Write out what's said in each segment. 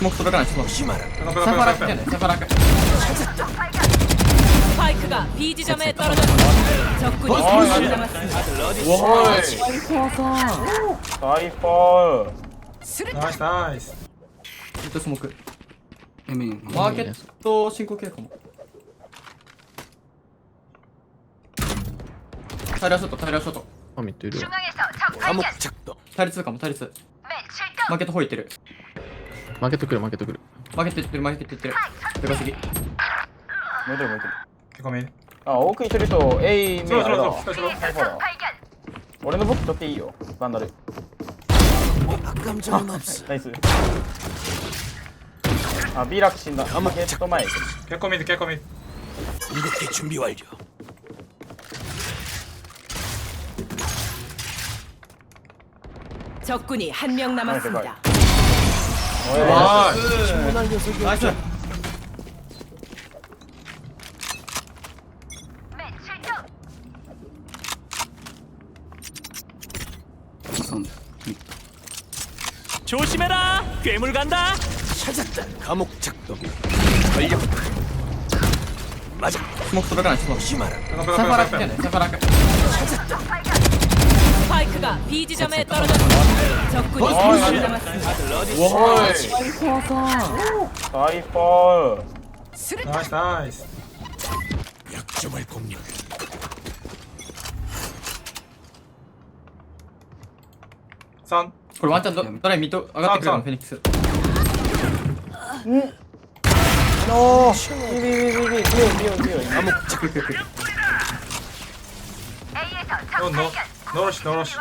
スモーク届かないスモークサファラクじゃないサファラク。スパイクが P 字ジャメートルドショックにおいイい最高さ最ナイスナイス。ずっとスモーク。マーケット進行形かも。ラーショット大量ショット。あ、見てるあ、もう着と。大量2かも大量2マーケット方行てる。負けてくる負けてくる負けてってる負けてってるでかすぎ燃えてる燃えてる結構見えるあ奥いてる人 A 見えるそうそうそう俺のボック取っていいよバンダルナイス아 미락 신다 아마 계속 마이 개코미드 개코미드 이렇게 준비 완료 적군이 한 명 남았습니다. 와, 조심해라! 괴물 간다! 감옥 작동 전력 맞아. 스모크 들어가 안 스모크 심하라. 사파라 켜네 사파라 켜 찾았다. 스파이크가 B 지점에 떨어졌습니다. 적군이 아, 3명 남았습니다. 와이 나이스 수류탄 나이스 나이스 약점을 공략. 선これワンチャンど、ドライミッド上がってくるそのうそうフェニックス。 오! 비비비비 비오 비오 비오 나무 이건 너 노러시 노러시.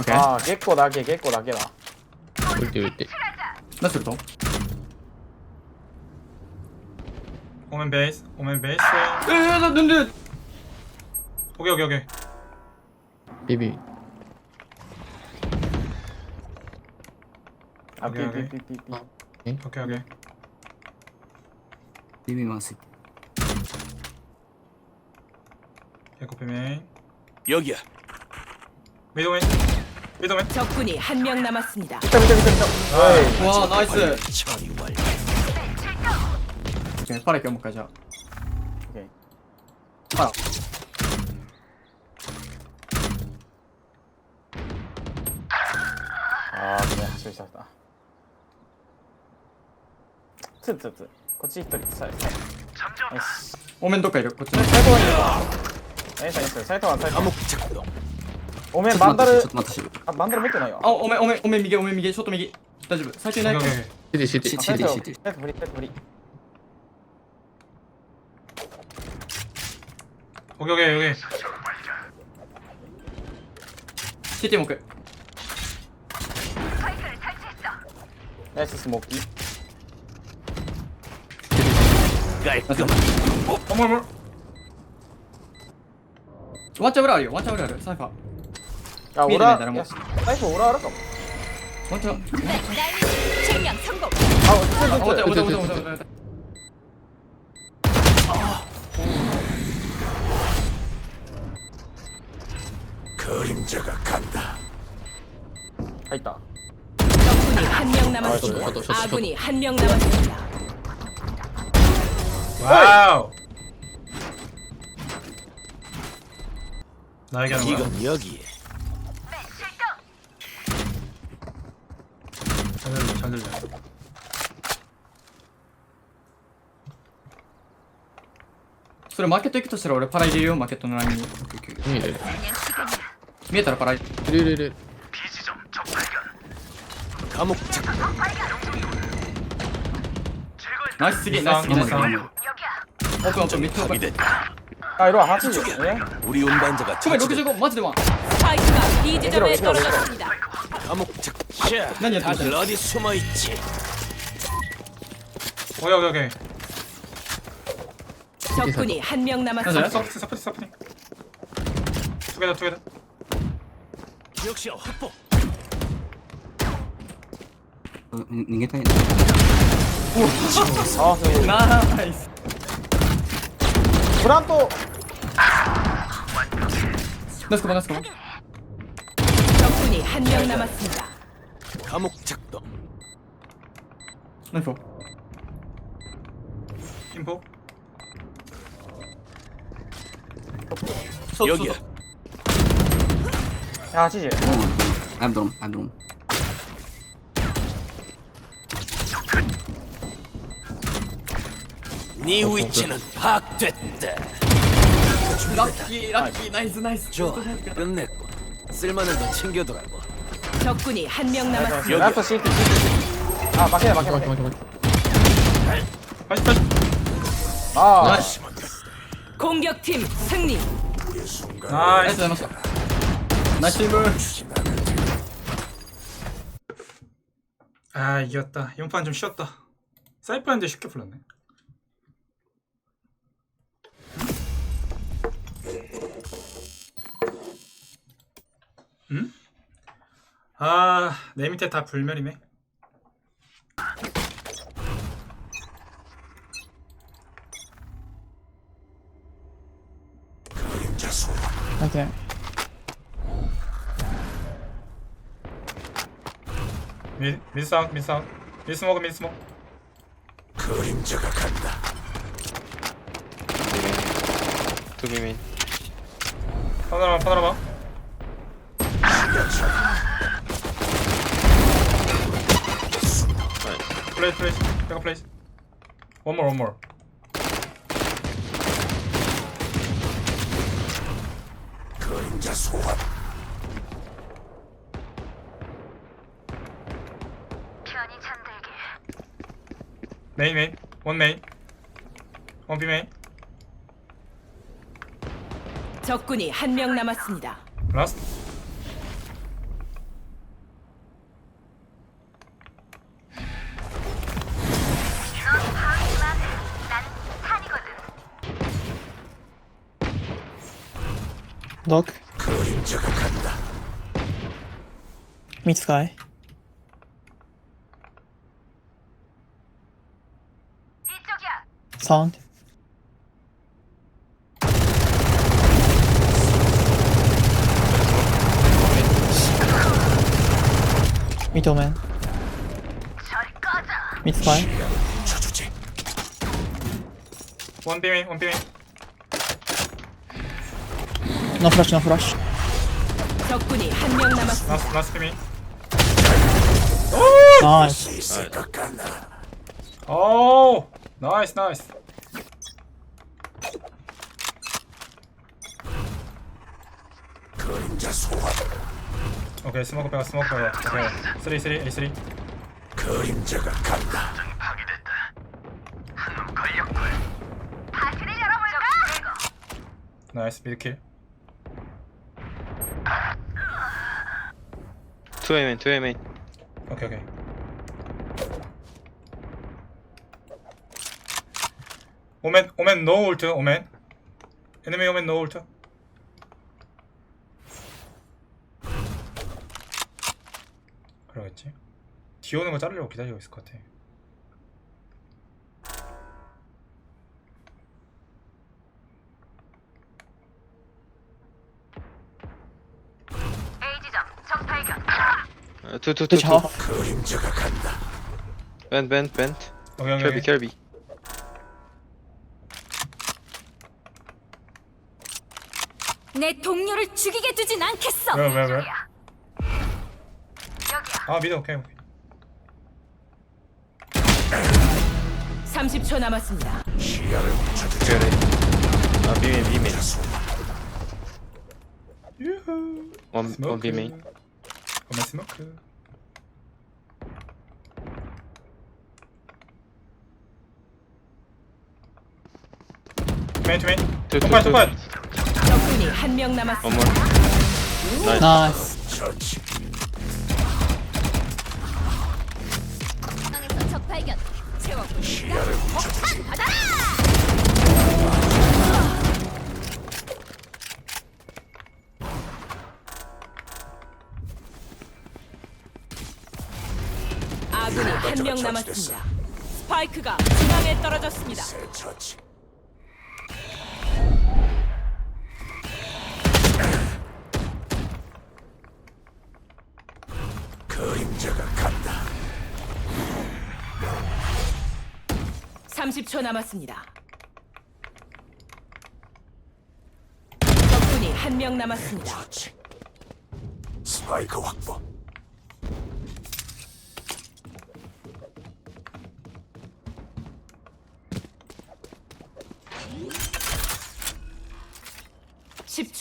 오케이. 아 개꼬 나게 개꼬 나게 나 올때 올때. 나 슬통 오멘 베이스 오멘 베이스. 으나 눈들 오케이 오케이 오케이. 비비. 아, 네. 오케이, 오케이. 아삐삐삐삐 오케이 오케이. 비비 마스. 개코 비메인. 여기야. 미드맨 미드맨 적군이 한 명 남았습니다. 밑에 밑에 밑에 밑에 와 나이스 처리 완료. 오케이 팔에 겸 가자 오케이. 팔아 아 그래. 할수 있었다. 트ツつこっち一人さえさえ 오멘 도까지 걷고 最後までナイスナイス。サイトはサイト。あ、もう来ちゃっ。おめん、バンダルちょっ。と待って、あ、バンダル持ってないよ。あ、おめ、おめ、おめ、右、おめ、右、ちょっと右。大丈夫？最初いない？から。CD、CD。シ CD、シ CD。サイト振り、サイト振り。オッケーオッケーオッケー。CT も置く。ナイススモーキー。ガイ、おもろおもろ。 원잡으러 가려 원잡으러 가려 사이파 야 오라 나랑 야, 사이퍼 오라 알았어 Watch 아 오자, 오자, 오자, 오자, 오자. 그림자가 간다. 아 있다 적군이 한 명 남았습니다. 아군이 한 명 남았습니다. 와우. 나에게 하는 거야. 이건 여기에. 잘 들려 잘 들려. それマーケット行くとしたら俺パラ入れるよ、マーケットのラインに。見える見えたらパラ入れ入れる入れる 감옥 작동. ナイスすげえ、ナイスすげえ、ナイスすげえ。今オープンオープン、ミッドオープン。 합의 아 이리 와 하지 예? 우리 운반자가 정말 너도 저거 맞지 대왕. 스파이크가 B 지점에 떨어졌습니다. 감옥 착. 난 얘들 다들 어디 숨어 있지? 오케이 오케이 오케이 적군이 한 명 남았습니다. 서프팅 서프팅 서프팅 투게더 투게더 역시 확보. 어, 음, 닌게탕이 나. 나이스. 브람도 렛츠고 렛츠고 적군이 한 명 남았습니다. 감옥 작동. 렛츠고 인포 여기야. 야 치즈 어, 어, 어. I'm dumb, I'm 위치는 파 됐다. 락키 락키 나이스 나이스 좋아, 끝냈고. 쓸만한 건 챙겨두라고. 적군이 한 명 남았습니다. 여기야. 라스트 CT, CT. 아, 막히네, 막히네, 막히네. 다시 다시. 아, 나이스 공격팀 승리. 나이스. 나이스 나이스 나이스 이블 아 이겼다. 이번 판좀 쉬었다. 사이퍼인데 쉽게 풀렸네. 음? 아, 내 밑에 다 불멸이네. 오케이. 미, 미스아웃, 미스아웃. 미스모그, 미스모그. 그림자가 간다. 투비메인. 파노라마, 파노라마. 플레이스, 플레이스. 내가 플레이스. One more, one more. 그림자 소환. 메인, 메인. 원 메인. 원비 메인. 적군이 한 명 남았습니다. 라스트. 넉. 그림자가 간다. 미드 스카이. 사운 노 플래시 노 플래시. 적군이 한 명 남았습니다. 라스트 비 메인. 나이스. 오, 나이스, 나이스. 오케이, 스모크 빼가, 스모크 빼가. 오케이. 3, 3, A 3. 그림자가 간다. 나이스, 미드킬. 투에메인 투에메인. 오케이, 오케이. 오멘, 오멘, 노 울트, 오멘. 에니미 오멘, 노 울트. 그러겠지. 뒤 오는 거 자르려고 기다리고 있을 것 같아. 투투투. 투. 그림자가 간다. 벤 벤 벤. 오케이, 오케이. 켈비 켈비. 내 동료를 죽이게 두진 않겠어. 왜, 왜, 왜? 아, 미드, 오케이, 오케이. 30초 남았습니다. 시야를 훔쳐주지. 그래. 아 비메인 비메인. 유후. 원. 원 비메인. 오멘, 스모크. 메인 투 메인. 투, 투, 통발, 투. 통발. 적군이 한 명 남았습니다. 원몰. 나이스. 처치. 적 발견. 채워. 훔쳐주지. 아군 한명 남았습니다. 스파이크가 중앙에 떨어졌습니다. 새 처치. 그림자가 간다. 30초 남았습니다. 적군이 한 명 남았습니다. 처치. 스파이크 확보.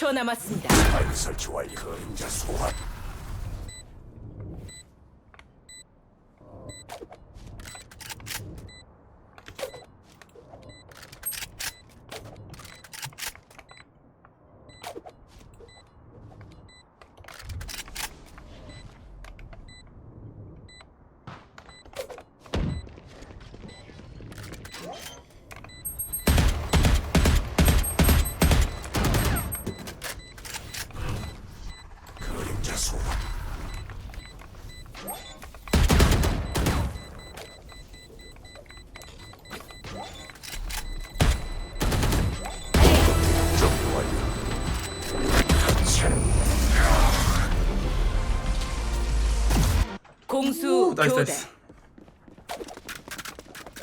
십초 남았습니다. 스파이크 설치 완료. 그림자 소환. 나이스 교대. 나이스.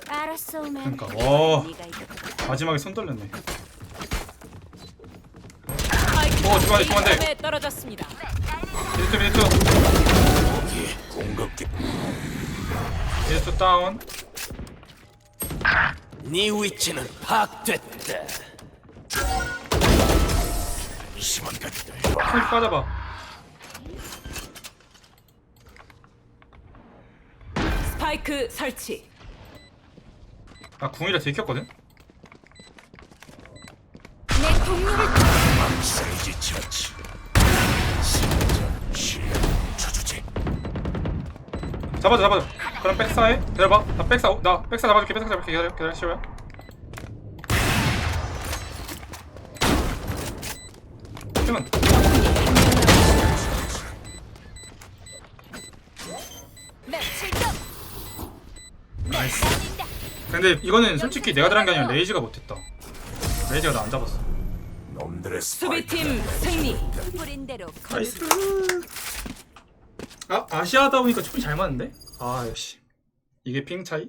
알았어, 오면. 그러니까 네가 이겼다. 마지막에 손. 스파이크가 어, 중간에, 중간에. 지점에 떨어졌습니다. 미니트 미니트 공급기. 미니트 다운. 네 위치는 파악됐다. 심한 것들. 힐 빠져봐. 스파이크 설치. 나 궁이라 들켰거든. 내 동료를 세이지 처치. 잡아줘 잡아줘. 그럼 백사해. 기다려봐. 나 백사 오- 나 백사 잡아줄게. 백사 잡을게. 기다려 기다려. 힘은 며 근데 이거는 솔직히 내가 들어간 게 아니라 레이지가 못했다. 레이지가 나 안 잡았어. 놈들의. 수비팀 승리. 뿌린 대로 나이스. 아 아시아다 보니까 총이 잘 맞는데? 아 역시 이게 핑 차이?